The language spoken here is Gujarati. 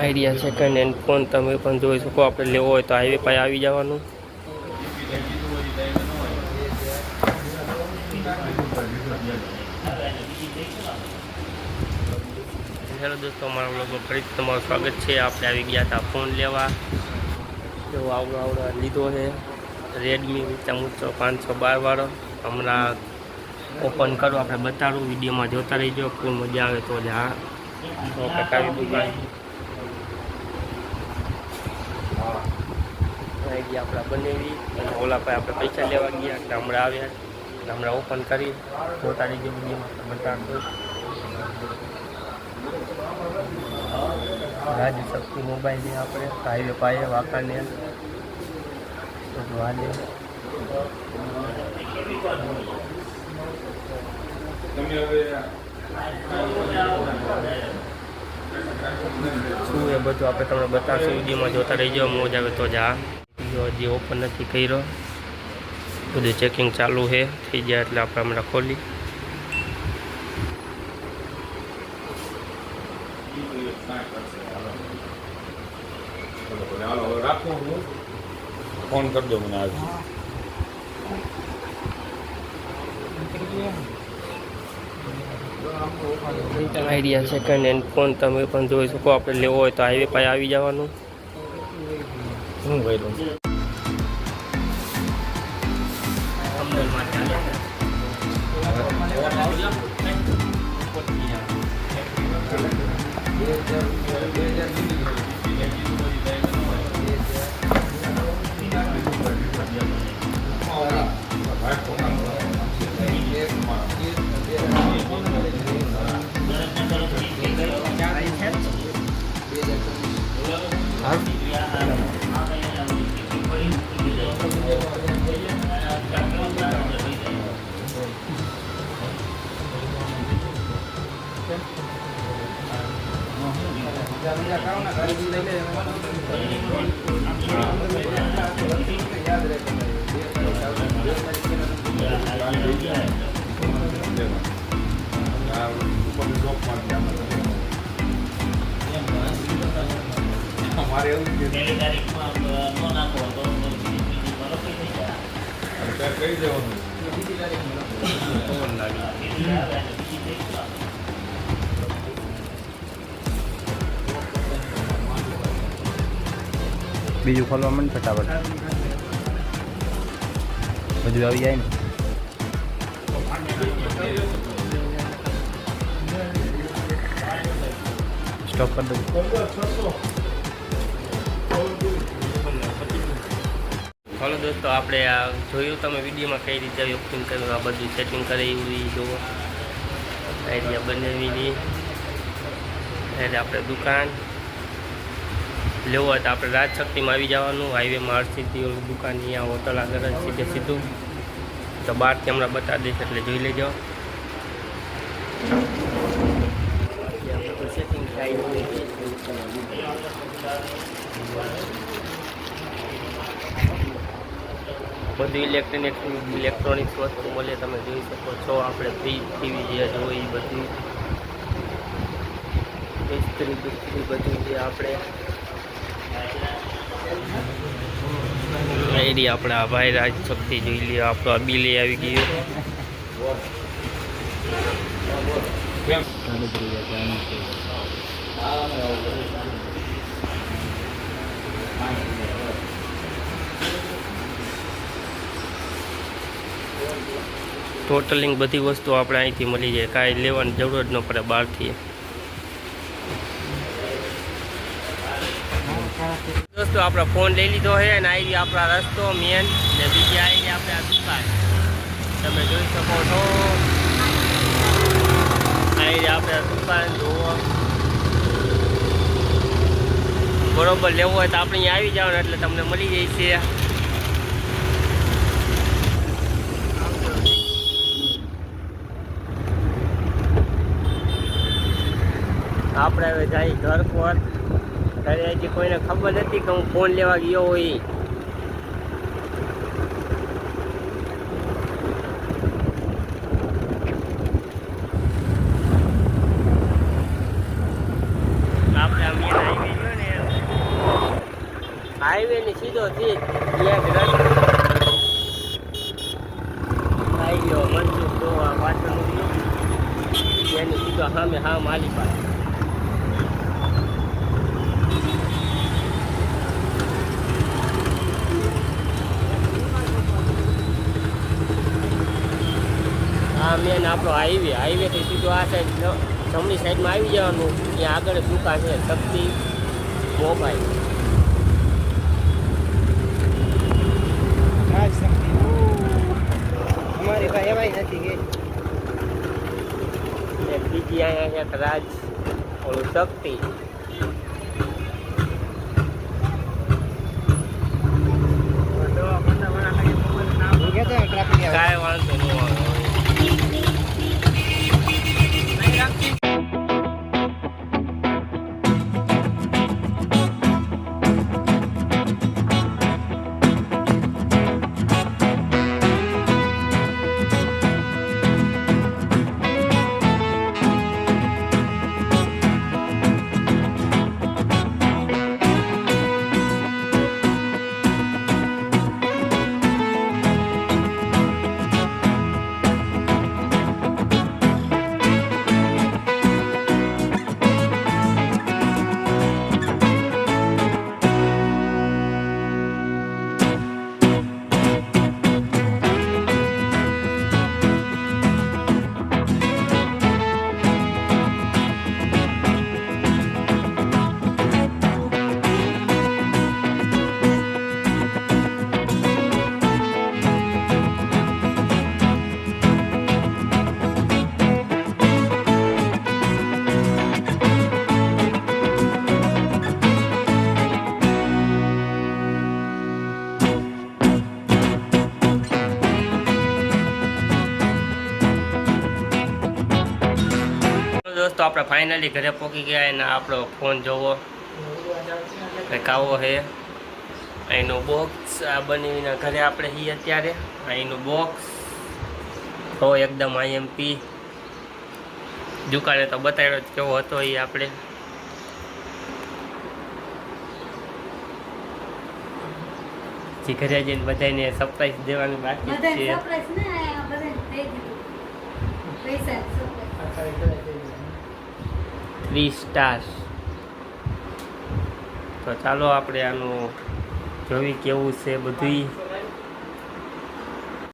આઈડિયા સેકન્ડ હેન્ડ ફોન તમે પણ જોઈ શકો. આપણે લેવો હોય તો હાઈવે પાસે આવી જવાનું. હેલો દોસ્તો, અમારા બ્લોગમાં ફરીથી તમારું સ્વાગત છે. આપણે આવી ગયા હતા ફોન લેવા. એવો આવડો આવડો લીધો છે. રેડમી ચમુચો પાંચસો બાર વાળો. હમણાં ઓપન કરો, આપણે બતાડું. વિડીયોમાં જોતા રહીજો. કોઈ મજા આવે તો જ. હા પ્રકારની દુકાન આઈડિયા આપણા બનેવી અને ઓલા પાસે આપણે પૈસા લેવા ગયા એટલે હમણાં આવ્યા. હમણાં ઓપન કરી. પોતાની રહીજો વિડીયોમાં રાજુ શક્તિ મોબાઈલ છે આપણે હાઈવે પાયે વાંકાને બધું તમે એ બધું આપણે તમને બતાવશું. વિડીયોમાં જોતા રહીજો મોજ આવે તો જ આ. જો હજી ઓપન નથી કર્યો. બધું ચેકિંગ ચાલુ છે થઈ જાય એટલે આપણે હમણાં ખોલી. ફોન કરજો મને આજે. આઈડિયા સેકન્ડ હેન્ડ ફોન તમે પણ જોઈ શકો. આપણે લેવો હોય તો હાઈવે પાસે આવી જવાનું. શું કર્યું અમારે એવું કઈ દેવાનું બીજું ખોલવા મને ફટાફટ. બધું આવી જાય ને. સ્ટોપ કરી દઉં. હલો દોસ્તો, આપણે આ જોયું તમે વિડીયોમાં કઈ રીતે ઓપનિંગ કર્યું, આ બધું સેટિંગ કરે એવું જોવો. આઈડિયા બનાવી એટલે આપણે દુકાન લેવું હોય તો આપણે રાજશક્તિમાં આવી જવાનું. હાઈવેમાં ઓલી દુકાન અહીંયા હોટલ આગળ જ સીધે સીધું. તો બહારથી હમણાં બતાવી દઈશ એટલે જોઈ લેજો. બધું ઇલેક્ટ્રોનિક ઇલેક્ટ્રોનિક્સ વસ્તુ મળે, તમે જોઈ શકો છો. આપણે ફ્રી ટીવી જે જોઈ એ બધું. ઇસ્ત્રી બિસ્ત્રી બધું જે આપણે એરી આપણે આ ભાઈ રાજ શક્તિ જોઈ લઈએ આપણો આ બિલે આવી ગયું. કેમ ટોટલિંગ બધી વસ્તુ આપણે અહીંથી મળી જાય. કાંઈ લેવાની જરૂર જ ન પડે બહારથી. દોસ્તો આપણે ફોન લઈ લીધો છે અને આવી આપણા રસ્તો મેન ને બીજી આવી આપણે આ દુકાન. તમે જોઈ શકો છો. આવી આપણે આ દુકાન, જુઓ. બરોબર, લેવું હોય તો આપણે અહીંયા આવી જવાનું, એટલે તમને મળી જાય છે. આપણે હવે જાય ઘર પર. ઘરે હજી કોઈને ખબર નથી કે હું ફોન લેવા ગયો હોય. હાઈવે ની સીધો થી એક રસ્તો. આવી ગયો મનસુખ જોવા પાછળ. એની સીધો સામે, હા માલી પાસે. આ મેન આપણો હાઈવે હાઈવેથી સીધો આ સાઈડ જમણી સાઈડમાં આવી જવાનું. ત્યાં આગળ દુકાન છે શક્તિ મોબાઈલ. અમારી પાસે એવાય નથી કે. બીજી અહીંયા છે રાજ ઓલું શક્તિ. કાંઈ વાંધો દોસ્તો આપણે ફાઇનલી ઘરે પહોંચી ગયા અને આપણો ફોન જોવો. કંઈક આવો છે અહીંનું બોક્સ આ બનીને ઘરે આપણે છીએ અત્યારે. અહીંનું બોક્સ તો એકદમ આઈએમપી દુકાને તો બતાવ્યો કેવો હતો એ આપણે. જે ઘરે જઈને બધાને સરપ્રાઈઝ દેવાની બાકી છે. પૈસા. થ્રી સ્ટાર તો ચાલો આપણે આનું જોવી કેવું છે બધું